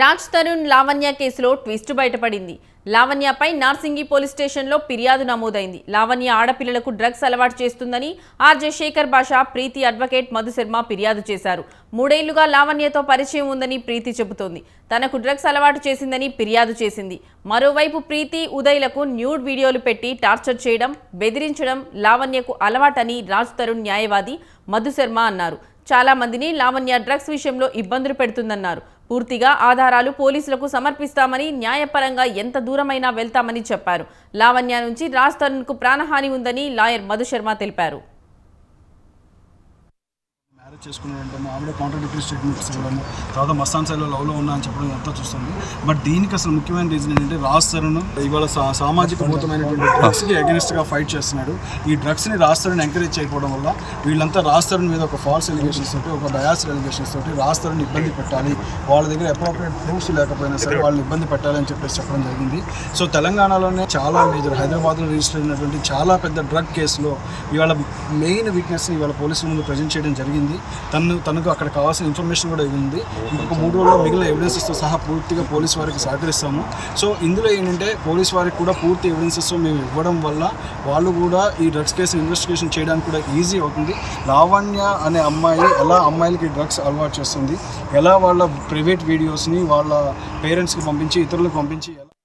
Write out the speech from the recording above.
రాజ్ తరుణ్ లావణ్య కేసులో ట్విస్ట్ బయటపడింది. లావణ్యపై నార్సింగి పోలీస్ స్టేషన్లో ఫిర్యాదు నమోదైంది. లావణ్య ఆడపిల్లలకు డ్రగ్స్ అలవాటు చేస్తుందని ఆర్జే శేఖర్ భాష ప్రీతి అడ్వకేట్ మధుశర్మ ఫిర్యాదు చేశారు. మూడేళ్ళుగా లావణ్యతో పరిచయం ఉందని ప్రీతి చెబుతోంది. తనకు డ్రగ్స్ అలవాటు చేసిందని ఫిర్యాదు చేసింది. మరోవైపు ప్రీతి ఉదయ్లకు న్యూడ్ వీడియోలు పెట్టి టార్చర్ చేయడం బెదిరించడం లావణ్యకు అలవాటని రాజ్ తరుణ్ న్యాయవాది మధుశర్మ అన్నారు. చాలా మందిని లావణ్య డ్రగ్స్ విషయంలో ఇబ్బందులు పెడుతుందన్నారు. పూర్తిగా ఆధారాలు పోలీసులకు సమర్పిస్తామని న్యాయపరంగా ఎంత దూరమైనా వెళ్తామని చెప్పారు. లావణ్య నుంచి రాజ్ తరుణ్కు ప్రాణహాని ఉందని లాయర్ మధుశర్మ తెలిపారు. మ్యారేజ్ చేసుకుని ఉండటము ఆవిడ కాంట్రాడిక్టరీ స్టేట్మెంట్స్ ఇవ్వడము తర్వాత మస్తాన్ సైడ్లో లవ్లో ఉన్నా అని చెప్పడం అంతా చూస్తుంది బట్ దీనికి అసలు ముఖ్యమైన రీజన్ ఏంటంటే రాజ్ తరుణ్ ఇవాళ సామాజిక భూతమైనటువంటి డ్రగ్స్కి అగెనిస్ట్గా ఫైట్ చేస్తున్నాడు. ఈ డ్రగ్స్ని రాజ్ తరుణ్ ఎంకరేజ్ చేయకపోవడం వల్ల వీళ్ళంతా రాజ్ తరుణ్ మీద ఒక ఫాల్స్ ఎలిగేషన్స్ తోటి ఒక బయాస్ ఎలిగేషన్స్ తోటి రాజ్ తరుణ్ ఇబ్బంది పెట్టాలి. వాళ్ళ దగ్గర అప్రోప్రియేట్ ప్రూఫ్స్ లేకపోయినా సరే వాళ్ళని ఇబ్బంది పెట్టాలి అని చెప్పేసి చెప్పడం జరిగింది. సో తెలంగాణలోనే చాలా మేజర్ హైదరాబాద్లో రిజిస్టర్ అయినటువంటి చాలా పెద్ద డ్రగ్ కేసులో ఇవాళ మెయిన్ వీక్నెస్ని ఇవాళ పోలీసుల ముందు ప్రజెంట్ చేయడం జరిగింది. తను తనకు అక్కడ కావాల్సిన ఇన్ఫర్మేషన్ కూడా ఉంది. ఇంకొక మూడు రోజుల్లో మిగిలిన ఎవిడెన్సెస్తో సహా పూర్తిగా పోలీస్ వారికి సహకరిస్తాము. సో ఇందులో ఏంటంటే పోలీస్ వారికి కూడా పూర్తి ఎవిడెన్సెస్ మేము ఇవ్వడం వల్ల వాళ్ళు కూడా ఈ డ్రగ్స్ కేసు ఇన్వెస్టిగేషన్ చేయడానికి కూడా ఈజీ అవుతుంది. లావణ్య అనే అమ్మాయి ఎలా అమ్మాయిలకి డ్రగ్స్ అలవాటు చేస్తుంది? ఎలా వాళ్ళ ప్రైవేట్ వీడియోస్ని వాళ్ళ పేరెంట్స్కి పంపించి ఇతరులకు పంపించి